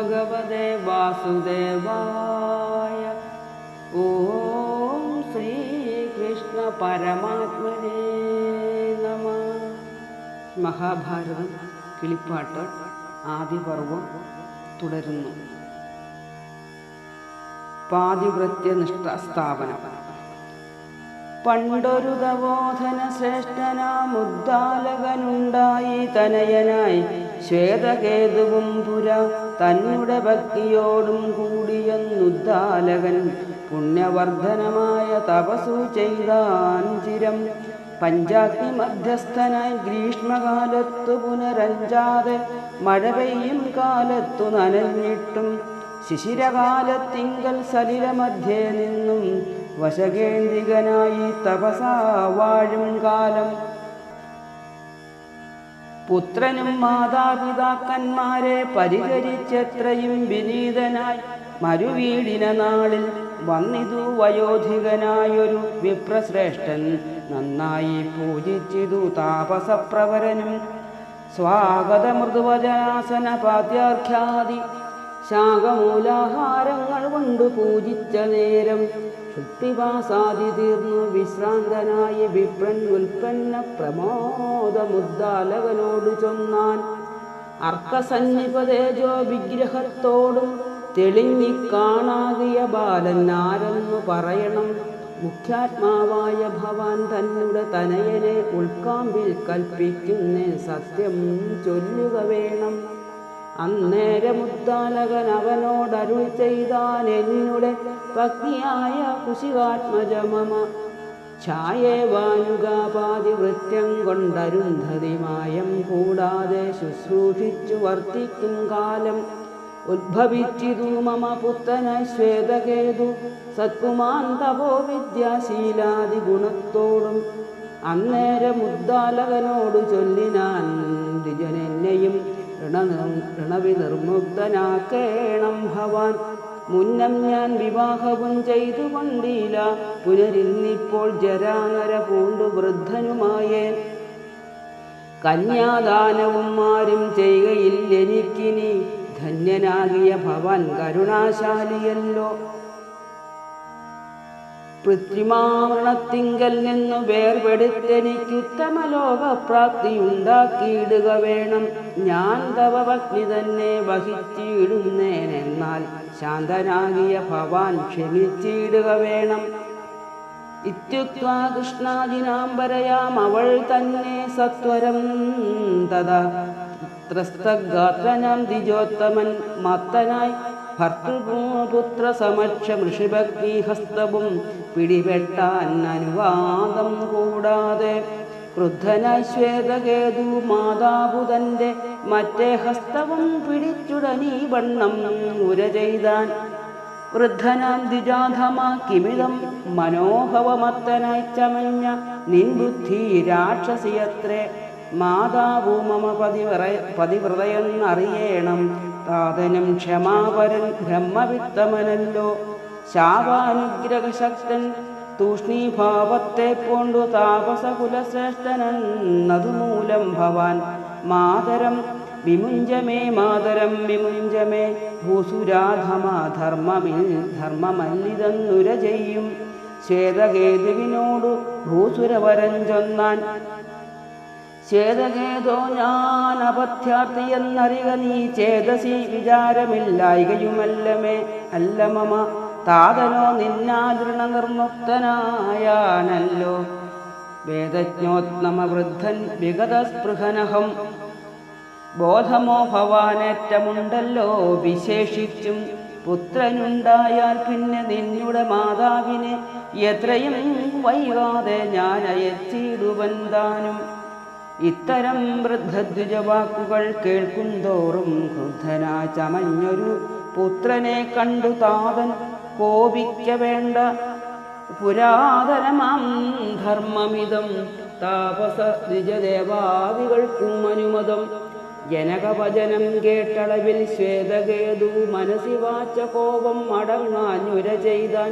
ഭഗവതേ വാസുദേവായ ഓം ശ്രീകൃഷ്ണ പരമാത്മനേ നമ മഹാഭാരതം കിളിപ്പാട്ട് ആദിപർവം തുടരുന്നു. പാതിവൃത്യനിഷ്ഠ സ്ഥാപനം. പണ്ടൊരു തവോധന ശ്രേഷ്ഠനാമുദ്ദാലകനുണ്ടായി തനയനായി ശ്വേതകേതുവും പുര തന്നെ ഭക്തിയോടും കൂടിയെന്നുദ്ദാലകൻ പുണ്യവർദ്ധനമായ തപസു ചെയ്താൻ ചിരം. പഞ്ചാഗ്നി മധ്യസ്ഥനായി ഗ്രീഷ്മകാലത്തു പുനരഞ്ചാതെ മഴ പെയ്യും കാലത്തു നനഞ്ഞിട്ടും ശിശിരകാലത്തിങ്കൽ സലിലമധ്യേ നിന്നും വശകേന്ദ്രികനായി തപസാ വാഴും കാലം പുത്രനും മാതാപിതാക്കന്മാരെ പരിചരിച്ചെത്രയും വിനീതനായി മരുവീടിന നാളിൽ വന്നിതു വയോധികനായൊരു വിപ്രശ്രേഷ്ഠൻ നന്നായി പൂജിച്ചിതു താപസപ്രവരനും. സ്വാഗത മൃദുവചനാസന പാദ്യാർഖ്യാദി ശാഖമൂലാഹാരങ്ങൾ കൊണ്ട് പൂജിച്ച നേരം ശുദ്ധിവാസാദി തീർന്നു വിശ്രാന്തനായി വിപ്രൻ ഉൽപ്പന്ന പ്രമോദമുദ്ദാലകനോട് ചൊന്നാൻ. അർക്കസന്നിപതേജോ വിഗ്രഹത്തോടും തെളിഞ്ഞിക്കാണാകിയ ബാലൻ ആരെന്നു പറയണം. മുഖ്യാത്മാവായ ഭവാൻ തന്നുടെ തനയനെ ഉൾക്കാമ്പിൽ കൽപ്പിക്കുന്നേ സത്യം ചൊല്ലുക വേണം. അന്നേരമുദ്ദാലകൻ അവനോടരുൾ ചെയ്താൻ എന്നുടെ ഭക്തിയായ കുശികാത്മജമമ ഛായേവാനുകാപാതിവൃത്യം കൊണ്ടരുന്ധതിമായം കൂടാതെ ശുശ്രൂഷിച്ചു വർത്തിക്കും കാലം. ഉദ്ഭവിച്ചിതു മമ പുത്തന ശ്വേതകേതു. സത്കുമാൻ തപോ വിദ്യാശീലാദി ഗുണത്തോടും അന്നേരമുദ്ദാലകനോടു ചൊല്ലിനാൻ ദ്വിജനെന്നെയും ഋണവിനിർമുക്തനാക്കേണം ഭവാൻ. മുന്നം ഞാൻ വിവാഹവും ചെയ്തു കൊണ്ടീല. പുനരിന്നിപ്പോൾ ജരാനര പൂണ്ടു വൃദ്ധനുമായേ കന്യാദാനവും ആരും ചെയ്യുകയില്ലെനിക്കിനി. ധന്യനാകിയ ഭവാൻ കരുണാശാലിയല്ലോ. പൃഥ്വിമാവൃണത്തിങ്കൽ നിന്നു ഉണ്ടാക്കിയിടുക വേണം. ഞാൻ തവഭഗ്നി തന്നെ വഹിച്ചിടുന്നേനെന്നാൽ ശാന്തനാകിയ ഭവാൻ ക്ഷമിച്ചിടുക വേണം. ഇത്യുക്വാ കൃഷ്ണാദിനാംബരയാം അവൾ തന്നെ സത്വരം തഥാ. ത്രസ്തഗാത്രനാം ദ്വിജോത്തമൻ മത്തനായി ഭർത്തൃപുത്ര സമക്ഷ ഋഷിഭക്തി ഹസ്തവും പിടിപെട്ടാൻ അനുവാദം കൂടാതെ ക്രുദ്ധനായി ശ്വേതകേതു മാതാവു തന്റെ മറ്റേ ഹസ്തവും പിടിച്ചുടനീ വണ്ണം ഉര ചെയ്താൻ വൃദ്ധനാം ദ്വിജാധമാ കിമിതം മനോഹവമത്തനായി ചമഞ്ഞ നിൻബുദ്ധി രാക്ഷസിയത്രേ മാതാവു മമ പതിവ്ര പതിവ്രതയെന്നറിയേണം. താതനും ക്ഷമാപരൻ ബ്രഹ്മവിത്തമനല്ലോ. ശാപാനുഗ്രഹശക്തൻ തൂഷ്ണീഭാവത്തെ പോണ്ടു താപസകുലശ്രേഷ്ഠനെന്നതുമൂലം ഭവാൻ. മാതരം വിമുഞ്ചമേ മാതരം വിമുഞ്ചമേ. ഭൂസുരാധമാ ധർമ്മമിൽ ധർമ്മമല്ലിതെന്നുര ചെയ്യും. ശ്വേതകേതുവിനോടു ഭൂസുരവരൻ ചൊന്നാൻ ചേതകേതോ ഞാൻ അപഥ്യാർത്ഥി എന്നറിക നീ ചേതസി വിചാരമില്ലായികയുമല്ലമേ അല്ല മമ താതനോ നിന്നാദൃണ നിർമുക്തനായാനല്ലോ വേദജ്ഞോത്നമ വൃദ്ധൻ വിഗതസ്പൃഹനഹം. ബോധമോ ഭവാനേറ്റമുണ്ടല്ലോ വിശേഷിച്ചും പുത്രനുണ്ടായാൽ പിന്നെ നിന്നുടെ മാതാവിനെ എത്രയും വൈകാതെ ഞാൻ അയച്ചിടുവൻ താനും ഇത്തരം വൃദ്ധദ്വിജവാക്കുകൾ കേൾക്കുന്തോറും ക്രുദ്ധനാ ചമഞ്ഞൊരു പുത്രനെ കണ്ടു താതൻ കോപിക്ക വേണ്ട. പുരാതനമാം ധർമ്മമിതം താപസ ദ്വിജദേവാദികൾക്കും അനുമതം ജനകവചനം കേട്ടളവിൽ ശ്വേതകേതു മനസ്സിവാച്ച കോപം അടങ്ങാഞ്ഞുര ചെയ്താൻ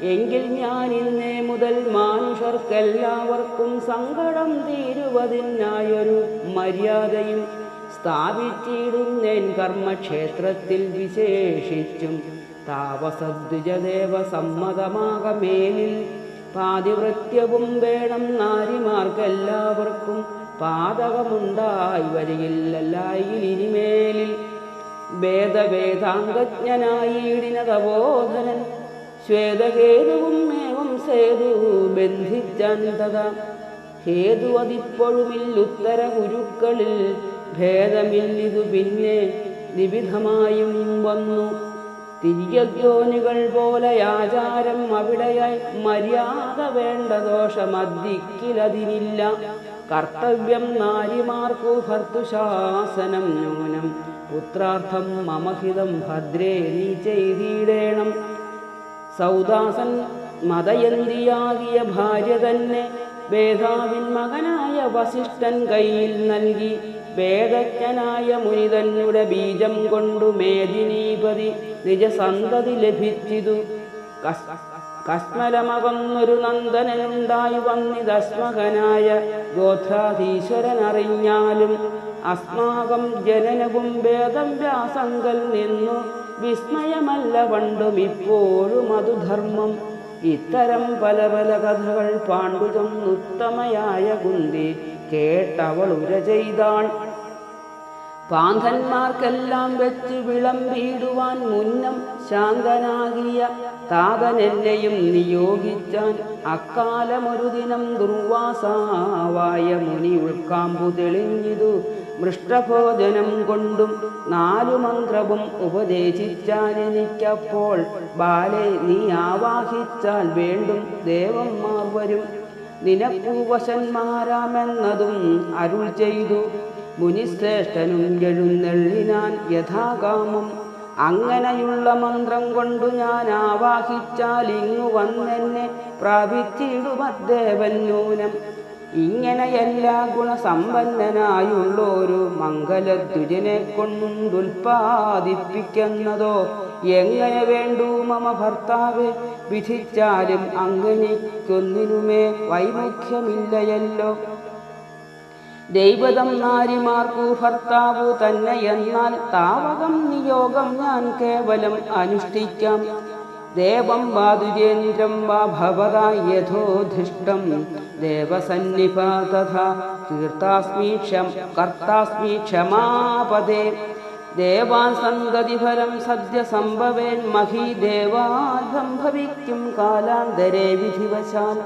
എങ്കിൽ ഞാൻ ഇന്നേ മുതൽ മാനുഷർക്കെല്ലാവർക്കും സങ്കടം തീരുവതിനായൊരു മര്യാദയും സ്ഥാപിച്ചിടുന്നേൻ കർമ്മക്ഷേത്രത്തിൽ വിശേഷിച്ചും. താപസദ്വിജദേവ സമ്മതമാകമേലിൽ പാതിവൃത്യവും വേണം നാരിമാർക്കെല്ലാവർക്കും പാതകമുണ്ടായി വരികില്ലല്ലായിൽ ഇനിമേലിൽ തപോധനൻ ശ്വേതഹേതുവും മേവും സേതു ബന്ധിച്ചാൻ തഥാ ഹേതു അതിപ്പോഴുമില്ലുത്തര ഗുരുക്കളിൽ ഭേദമില്ലിതു പിന്നെ നിവിധമായും വന്നു. തിരിയോനികൾ പോലെ ആചാരം അവിടെയായി മര്യാദ വേണ്ട ദോഷമദ്ദിക്കിലതിനില്ല കർത്തവ്യം നാരിമാർക്കു ഭർത്തുശാസനം ന്യൂനം. പുത്രാർത്ഥം മമഹിതം ഭദ്രേ നീ ചെയ്തിടേണം. സൗദാസൻ മതയന്തിയാകിയ ഭാര്യ തന്നെ വേദാവിൻ മകനായ വസിഷ്ഠൻ കയ്യിൽ നൽകി വേദജ്ഞനായ മുനിതന്നുടെ ബീജം കൊണ്ടു മേദിനീപതി നിജസന്തതി ലഭിച്ചിതു. കസ്മരമകന്നൊരു നന്ദനുണ്ടായി വന്നിതസ്മകനായ ഗോത്രാധീശ്വരനറിഞ്ഞാലും അസ്മാകം ജനനവും വേദം വ്യാസങ്കൽ നിന്നു വിസ്മയമല്ല പണ്ടും ഇപ്പോഴും അതു ധർമ്മം ഇത്തരം പല പല കഥകൾ പാണ്ഡുതൊന്നുത്തമയായ കുന്തി കേട്ടവൾ ഉര ചെയ്താൾ. പാന്തന്മാർക്കെല്ലാം വെച്ച് വിളമ്പിയിടുവാൻ മുന്നം ശാന്തനാകിയ താതനെന്നെയും നിയോഗിച്ചാൻ അക്കാലമൊരു ദിനം ദുർവാസാവായ മുനി ഉൾക്കാമ്പു തെളിഞ്ഞിതു. മൃഷ്ടഭോജനം കൊണ്ടും നാലു മന്ത്രവും ഉപദേശിച്ചാൻ എനിക്കപ്പോൾ ബാലെ നീ ആവാഹിച്ചാൽ വേണ്ടും ദേവന്മാർ വരും. നിനപ്പൂവശന്മാരാമെന്നതും അരുൾ ചെയ്തു. മുനിശ്രേഷ്ഠനും എഴുന്നള്ളിനാൻ യഥാകാമം. അങ്ങനെയുള്ള മന്ത്രം കൊണ്ടു ഞാൻ ആവാഹിച്ചാൽ ഇങ്ങു വന്നെന്നെ പ്രാപിച്ചിടുമദ്ദേവൻ നൂനം ഇങ്ങനെയെല്ലാ ഗുണസമ്പന്നനായുള്ളൊരു മംഗലദ്വിജനെ കൊണ്ടുൽപാദിപ്പിക്കുന്നതോ എങ്ങനെ വേണ്ടു മമ ഭർത്താവെ? വിധിച്ചാലും അങ്ങനിക്കൊന്നിനുമേ വൈമുഖ്യമില്ലയല്ലോ. ദൈവതം നാരിമാർക്കു ഭർത്താവു തന്നെ എന്നാൽ താവകം നിയോഗം ഞാൻ കേവലം അനുഷ്ഠിക്കാം. ദേവം വാ ദുരേന്ദ്രം വാ ഭവത യഥോധിഷ്ടം ദേവസന്നിഭ തഥാ കീർത്താസ്മി ക്ഷം കർത്താസ്മി ക്ഷമാപദേ ദേവാൻ സദ്യ സംഭവേൻ മഹീ ദേവാൽഭം ഭവിക്കും കാലാന്തരേ വിധിവശാൽ.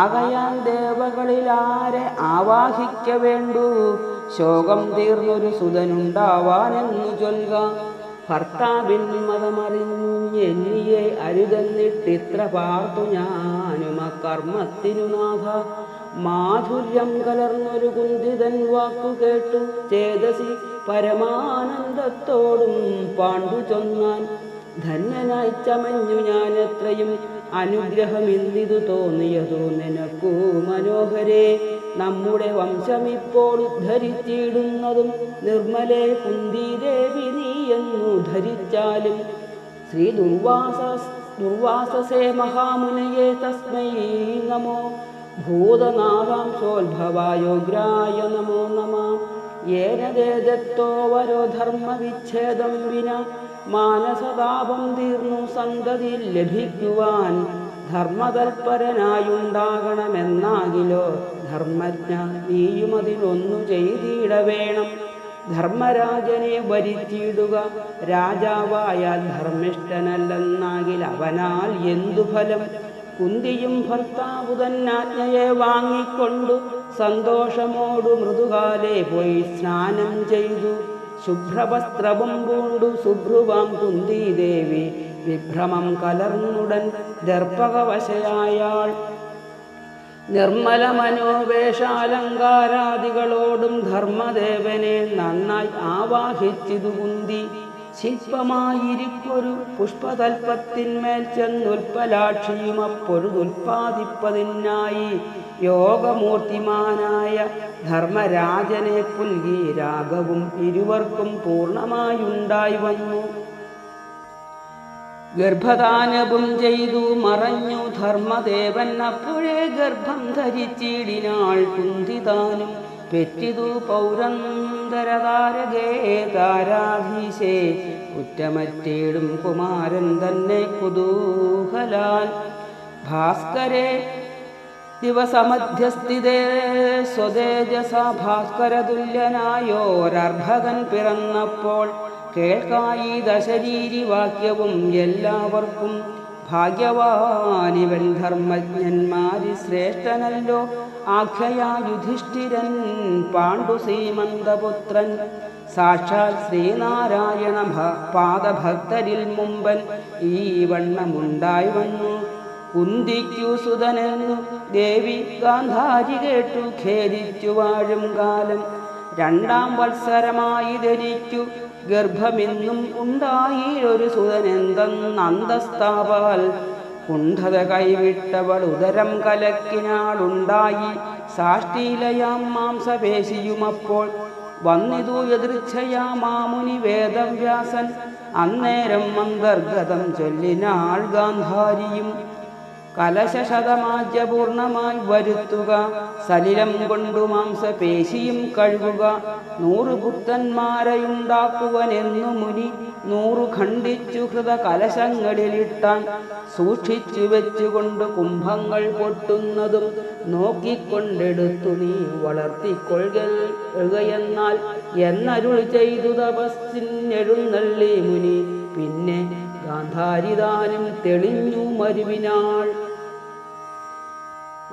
ആകയാൽ ദേവകളിലാരെ ആവാഹിക്ക വേണ്ടു? ശോകം തീർന്നൊരു സുതനുണ്ടാവാനെന്നു ചൊൽക. ഭർത്താവിൻ മതമറിഞ്ഞെന്നിയെ അരുതെന്നിട്ടിത്ര പാർത്തു ഞാനുമ കർമ്മത്തിനു നാഥ. മാധുര്യം കലർന്നൊരു കുന്തിതൻ വാക്കു കേട്ടു. ചേതസി പരമാനന്ദത്തോടും പാണ്ഡു ചൊന്നാൻ. ധന്യനായി ചമഞ്ഞു ഞാൻ എത്രയും അനുഗ്രഹമിന്നിതു തോന്നിയതു നിനക്കു മനോഹരേ. നമ്മുടെ വംശമിപ്പോൾ ഉദ്ധരിച്ചിടുന്നതും നിർമ്മലേ കുന്തിദേവി എന്നു ധരിച്ചാലും ശ്രീ ദുർവാസ ദുർവാസസേ മഹാമുനയെ തസ്മൈ നമോ. ഭൂതനാഥാംശോത്ഭവായോഗ്രായ നമോ നമ. ഏനദേദത്തോവരോ ധർമ്മവിച്ഛേദം വിന. മാനസതാപം തീർന്നു സന്തതി ലഭിക്കുവാൻ ധർമ്മതൽപരനായുണ്ടാകണമെന്നാകിലോ? ധർമ്മജ്ഞ നീയും ചെയ്തിട വേണം ധർമ്മരാജനെ വരിച്ചിടുക രാജാവായാൽ ധർമ്മിഷ്ഠനല്ലെന്നാകിൽ അവനാൽ എന്തു ഫലം? കുന്തിയും ഭർത്താവു തന്നാജ്ഞയെ വാങ്ങിക്കൊണ്ടു സന്തോഷമോടു മൃദുകാലെ പോയി സ്നാനം ചെയ്തു. ശുഭ്രവസ്ത്രവും പൂണ്ടു ശുഭ്രുവാം കുന്തിദേവി വിഭ്രമം കലർന്നുടൻ ദർപ്പകവശയായാൾ. നിർമ്മല മനോവേഷാലങ്കാരാദികളോടും ധർമ്മദേവനെ നന്നായി ആവാഹിച്ചിതു കുന്തി. ശില്പമായിരിക്കൊരു പുഷ്പതൽപ്പത്തിന്മേൽ ചെന്നുൽപ്പലാക്ഷിയും യോഗമൂർത്തിമാനായ ധർമ്മരാജനെ പുൽകി രാഗവും ഇരുവർക്കും പൂർണമായുണ്ടായി വന്നു. ഗർഭദാനവും ചെയ്തു മറഞ്ഞു ധർമ്മദേവൻ അപ്പോഴേ ഗർഭം ധരിച്ചിടിനാൾ കുന്തിതാനും പെറ്റിതു പൗരന്തരതാരകേ താരാധീശേ കുറ്റമറ്റേടും കുമാരൻ തന്നെ കുതൂഹലാൽ. ഭാസ്കരെ ദിവസമധ്യസ്ഥിതേ സ്വതേജസ ഭാസ്കരതുല്യനായോരർഭകൻ പിറന്നപ്പോൾ കേൾക്കായി ദശരീരി വാക്യവും എല്ലാവർക്കും ഭാഗ്യവാനിവൻ ധർമ്മജ്ഞന്മാരി ശ്രേഷ്ഠനല്ലോ. ആഖ്യയാ യുധിഷ്ഠിരൻ പാണ്ഡു ശ്രീമന്തപുത്രൻ സാക്ഷാൽ ശ്രീനാരായണ പാദഭക്തരിൽ മുമ്പൻ ഈ വണ്ണമുണ്ടായി വന്നു. കുന്തിക്കു സുതനെന്നു ദേവി ഗാന്ധാരി കേട്ടു ഖേദിച്ചു വാഴും കാലം. രണ്ടാം വത്സരമായി ധരിച്ചു. ഗർഭമെന്നും ഉണ്ടായി ഒരു സുതനെന്തെന്ന് അന്തസ്താവാൽ കുണ്ഠത കൈവിട്ടവൾ ഉദരം കലക്കിനാളുണ്ടായി സാഷ്ടീലയാം മാംസപേശിയുമപ്പോൾ വന്നിതു എതിർച്ഛയാ മാമുനി വേദവ്യാസൻ. അന്നേരം അന്തർഗതം ചൊല്ലിനാൾ ഗാന്ധാരിയും കലശതമാജ്യപൂർണമായി വരുത്തുക. സലിലം കൊണ്ടു മാംസപേശിയും കഴുകുക. നൂറു പുത്തന്മാരെയുണ്ടാക്കുവനെന്നു മുനി നൂറു ഖണ്ഡിച്ചു ഹൃത കലശങ്ങളിലിട്ടാൻ സൂക്ഷിച്ചു വെച്ചുകൊണ്ട് കുംഭങ്ങൾ പൊട്ടുന്നതും നോക്കിക്കൊണ്ടെടുത്തു നീ വളർത്തിക്കൊള്ളുകയെന്നാൽ എന്നരുൾ ചെയ്തു തപസ്സിനെഴുന്നള്ളി മുനി. പിന്നെ ഗാന്ധാരിദാനം തെളിഞ്ഞു മരുവിനാൾ